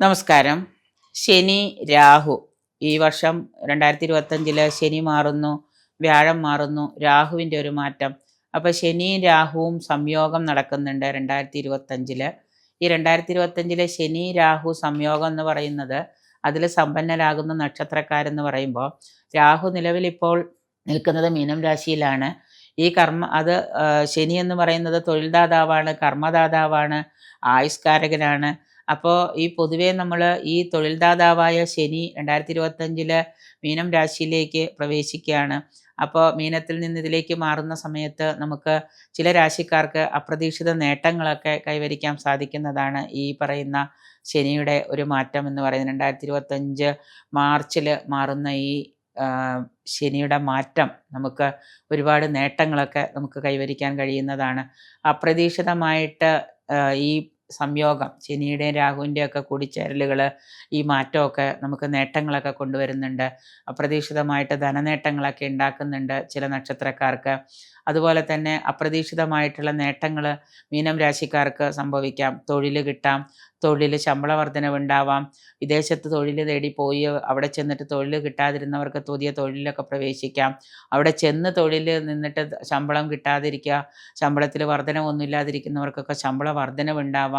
നമസ്കാരം. ശനി രാഹു. ഈ വർഷം രണ്ടായിരത്തി ഇരുപത്തഞ്ചിൽ ശനി മാറുന്നു വ്യാഴം മാറുന്നു രാഹുവിന്റെ ഒരു മാറ്റം. അപ്പോൾ ശനിയും രാഹുവും സംയോഗം നടക്കുന്നുണ്ട് രണ്ടായിരത്തി ഇരുപത്തഞ്ചിൽ ഈ രണ്ടായിരത്തി ഇരുപത്തഞ്ചിലെ ശനി രാഹു സംയോഗം എന്ന് പറയുന്നത് അതിൽ സമ്പന്നരാകുന്ന നക്ഷത്രക്കാരെന്ന് പറയുമ്പോൾ രാഹു നിലവിൽ ഇപ്പോൾ നിൽക്കുന്നത് മീനം രാശിയിലാണ്. ഈ കർമ്മ അത് ശനി എന്ന് പറയുന്നത് തൊഴിൽദാതാവാണ് കർമ്മദാതാവാണ് ആയുഷ്കാരകനാണ്. അപ്പോൾ ഈ പൊതുവേ നമ്മൾ ഈ തൊഴിൽദാതാവായ ശനി രണ്ടായിരത്തി ഇരുപത്തഞ്ചിൽ മീനം രാശിയിലേക്ക് പ്രവേശിക്കുകയാണ്. അപ്പോൾ മീനത്തിൽ നിന്ന് ഇതിലേക്ക് മാറുന്ന സമയത്ത് നമുക്ക് ചില രാശിക്കാർക്ക് അപ്രതീക്ഷിത നേട്ടങ്ങളൊക്കെ കൈവരിക്കാൻ സാധിക്കുന്നതാണ് ഈ പറയുന്ന ശനിയുടെ ഒരു മാറ്റം എന്ന് പറയുന്നത്. രണ്ടായിരത്തി ഇരുപത്തഞ്ച് മാർച്ചിൽ മാറുന്ന ഈ ശനിയുടെ മാറ്റം നമുക്ക് ഒരുപാട് നേട്ടങ്ങളൊക്കെ നമുക്ക് കൈവരിക്കാൻ കഴിയുന്നതാണ്. അപ്രതീക്ഷിതമായിട്ട് ഈ സംയോഗം ശനിയുടെയും രാഹുവിന്റെയും ഒക്കെ കൂടിച്ചേരലുകൾ ഈ മാറ്റമൊക്കെ നമുക്ക് നേട്ടങ്ങളൊക്കെ കൊണ്ടുവരുന്നുണ്ട്. അപ്രതീക്ഷിതമായിട്ട് ധനനേട്ടങ്ങളൊക്കെ ഉണ്ടാക്കുന്നുണ്ട് ചില നക്ഷത്രക്കാർക്ക്. അതുപോലെ തന്നെ അപ്രതീക്ഷിതമായിട്ടുള്ള നേട്ടങ്ങൾ മീനം രാശിക്കാർക്ക് സംഭവിക്കാം. തൊഴിൽ കിട്ടാം. തൊഴിൽ ശമ്പള വർധനവുണ്ടാവാം വിദേശത്ത് തൊഴിൽ തേടി പോയി അവിടെ ചെന്നിട്ട് തൊഴിൽ കിട്ടാതിരുന്നവർക്ക് പുതിയ തൊഴിലിലൊക്കെ പ്രവേശിക്കാം. അവിടെ ചെന്ന് തൊഴിൽ നിന്നിട്ട് ശമ്പളം കിട്ടാതിരിക്കുക ശമ്പളത്തിൽ വർധനവൊന്നുമില്ലാതിരിക്കുന്നവർക്കൊക്കെ ശമ്പള വർധനവുണ്ടാവാം